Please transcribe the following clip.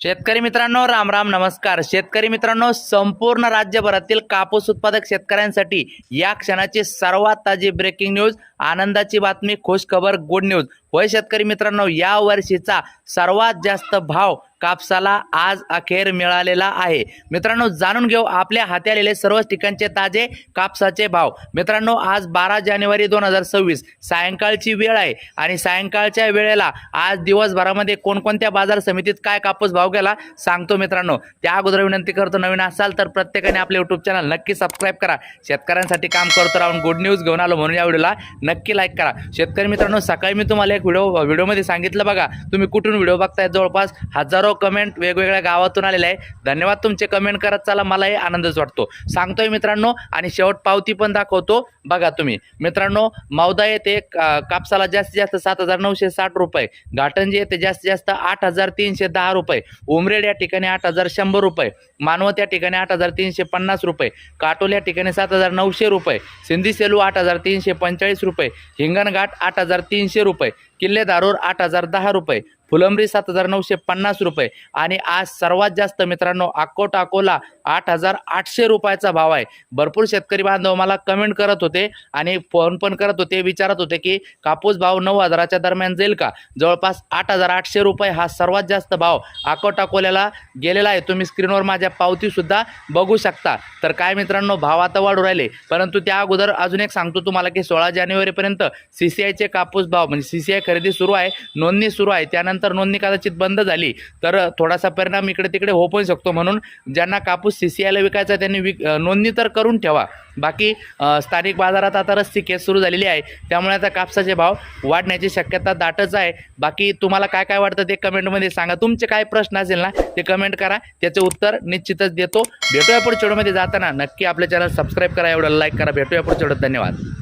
शेतकरी मित्रांनो राम राम नमस्कार. शेतकरी मित्रांनो संपूर्ण राज्यभरातील कापूस उत्पादक शेतकऱ्यांसाठी या क्षणाची सर्वात ताजी ब्रेकिंग न्यूज आनंदाची बातमी खुश खबर गुड न्यूज होय शेतकरी मित्रांनो या वर्षीचा सर्वात जास्त भाव कापसाला आज अखेर मिळालेला आहे. मित्रांनो जाणून घेऊ आपल्या हाती आलेले सर्वच ठिकाणचे ताजे कापसाचे भाव. मित्रांनो आज बारा जानेवारी दोन हजार सव्वीस सायंकाळची वेळ आहे आणि सायंकाळच्या वेळेला आज दिवसभरामध्ये कोणकोणत्या बाजार समितीत काय कापूस भाव गेला सांगतो मित्रांनो. त्या अगोदर विनंती करतो नवीन असाल तर प्रत्येकाने आपले युट्यूब चॅनल नक्की सबस्क्राईब करा. शेतकऱ्यांसाठी काम करतो राहून गुड न्यूज घेऊन आलो म्हणून या व्हिडिओला नक्की लाईक करा. शेतकरी मित्रांनो सकाळी मी तुम्हाला एक व्हिडिओ व्हिडिओमध्ये सांगितलं बघा तुम्ही कुठून व्हिडिओ बघताय? जवळपास हजारो कमेंट वेगवेगळ्या गावातून आलेले आहे धन्यवाद तुमचे कमेंट करत चला मलाही आनंदच वाटतो. सांगतोय मित्रांनो आणि शेवट पावती पण दाखवतो. बघा तुम्ही. मित्रांनो मावदा येथे कापसाला जास्तीत जास्त सात हजार नऊशे साठ रुपये. घाटंजी येथे जास्तीत जास्त आठ हजार तीनशे दहा रुपये. उमरेड या ठिकाणी आठ हजार शंभर रुपये. मानवत या ठिकाणी आठ हजार तीनशे पन्नास रुपये. काटोल या ठिकाणी सात हजार नऊशे रुपये. सिंधी सेलू आठ हजार तीनशे पंचेचाळीस रुपये. हिंगणघाट आठ हजार तीनशे रुपये. किल्लेदारूर आठ हजार दहा रुपये फुलंब्री सात हजार नऊशे पन्नास रुपये आणि आज सर्वात जास्त मित्रांनो अकोट अकोला आठ हजार आठशे रुपयाचा भाव आहे. भरपूर शेतकरी बांधव मला कमेंट करत होते आणि फोन पण करत होते विचारत होते की कापूस भाव नऊ हजाराच्या दरम्यान जाईल का? जवळपास आठ हजार आठशे रुपये हा सर्वात जास्त भाव अकोट अकोल्याला गेलेला आहे. तुम्ही स्क्रीनवर माझ्या पावतीसुद्धा बघू शकता. तर काय मित्रांनो भाव आता वाढू राहिले. परंतु त्या अगोदर अजून एक सांगतो तुम्हाला की सोळा जानेवारीपर्यंत सी सी आयचे कापूस भाव म्हणजे सी सी आय खरेदी सुरू आहे नोंदणी सुरू आहे त्यानंतर नोंदणी कदाचित बंद झाली तर थोडासा परिणाम इकडे तिकडे होऊ पण शकतो म्हणून ज्यांना कापूस सी सी आयला विकायचा त्यांनी विक नोंदणी तर करून ठेवा. बाकी स्थानिक बाजारात आता रस्ती केस सुरू झालेली आहे त्यामुळे आता कापसाचे भाव वाढण्याची शक्यता दाटच आहे. बाकी तुम्हाला काय काय वाटतं ते कमेंटमध्ये सांगा. तुमचे काय प्रश्न असेल ना ते कमेंट करा. त्याचे उत्तर निश्चितच देतो. भेटूया पुढच्या व्हिडिओमध्ये जाताना. नक्की आपल्या चॅनल सबस्क्राईब करा एवढं लाईक करा. भेटूया पुढच्या व्हिडिओत. धन्यवाद.